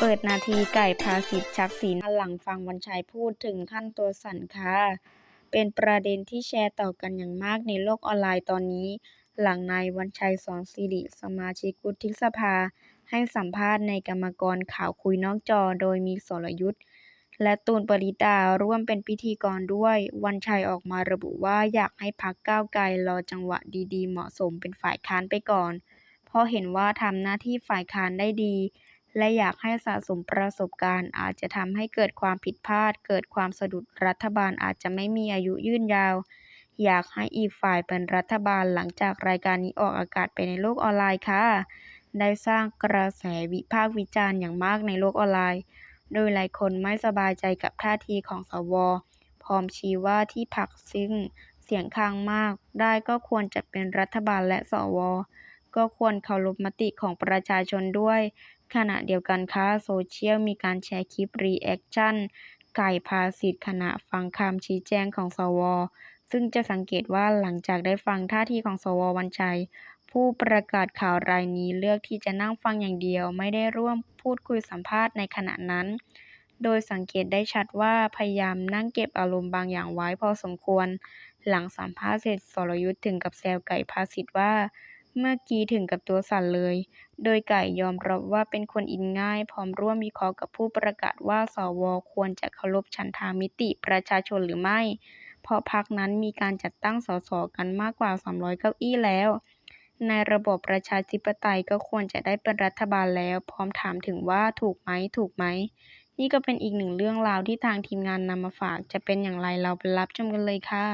เปิดนาทีไก่ภาสิทธิ์ชักสีหน้าหลังฟังวันชัยพูดถึงขั้นตัวสั่นค่ะ เป็นประเด็นที่แชร์ต่อกันอย่างมากในโลกออนไลน์ตอนนี้ หลังนายวันชัยสอนสิริสมาชิกวุฒิสภา ให้สัมภาษณ์ในกรรมกรข่าวคุยนอกจอโดยมีสรยุทธ์และตูนปริตาร่วมเป็นพิธีกรด้วย วันชัยออกมาระบุว่าอยากให้พักก้าวไกลรอจังหวะดีๆ เหมาะสมเป็นฝ่ายค้านไปก่อน เพราะเห็นว่าทำหน้าที่ฝ่ายค้านได้ดี และอยากให้สะสมประสบการณ์ อาจจะทำให้เกิดความผิดพลาด เกิดความสะดุดรัฐบาลอาจจะไม่มีอายุยืนยาว อยากให้อีกฝ่ายเป็นรัฐบาลหลังจากรายการนี้ออกอากาศไปในโลกออนไลน์ค่ะ ได้สร้างกระแสวิพากษ์วิจารณ์อย่างมากในโลกออนไลน์ โดยหลายคนไม่สบายใจกับท่าทีของสว พร้อมชี้ว่าที่พรรคซึ่งเสียงข้างมากได้ก็ควรจะเป็นรัฐบาลและสว ก็ควรเคารพมติของประชาชนด้วย ขณะเดียวกันค่ะโซเชียลมีการแชร์คลิปรีแอคชั่นไก่ภาสิทธิ์ขณะฟังคำชี้แจงของสว ซึ่งจะสังเกตว่าหลังจากได้ฟังท่าทีของสววันชัย ผู้ประกาศข่าวรายนี้เลือกที่จะนั่งฟังอย่างเดียว ไม่ได้ร่วมพูดคุยสัมภาษณ์ในขณะนั้น โดยสังเกตได้ชัดว่าพยายามนั่งเก็บอารมณ์บางอย่างไว้พอสมควร หลังสัมภาษณ์เสร็จสรยุทธ์ถึงกับแซวไก่ภาสิทธิ์ว่า เมื่อกี้ถึงกับตัวสั่นเลย โดยไก่ยอมรับว่าเป็นคนอินง่าย พร้อมร่วมวิเคราะห์กับผู้ประกาศว่าสวควรจะเคารพฉันทามิติประชาชนหรือไม่ เพราะพรรคนั้นมีการจัดตั้งสสกันมากกว่า 300 เก้าอี้แล้ว ในระบบประชาธิปไตยก็ควรจะได้เป็นรัฐบาลแล้ว พร้อมถามถึงว่าถูกไหมถูกไหม นี่ก็เป็นอีกหนึ่งเรื่องราวที่ทางทีมงานนำมาฝาก จะเป็นอย่างไรเราไปรับชมกันเลยค่ะ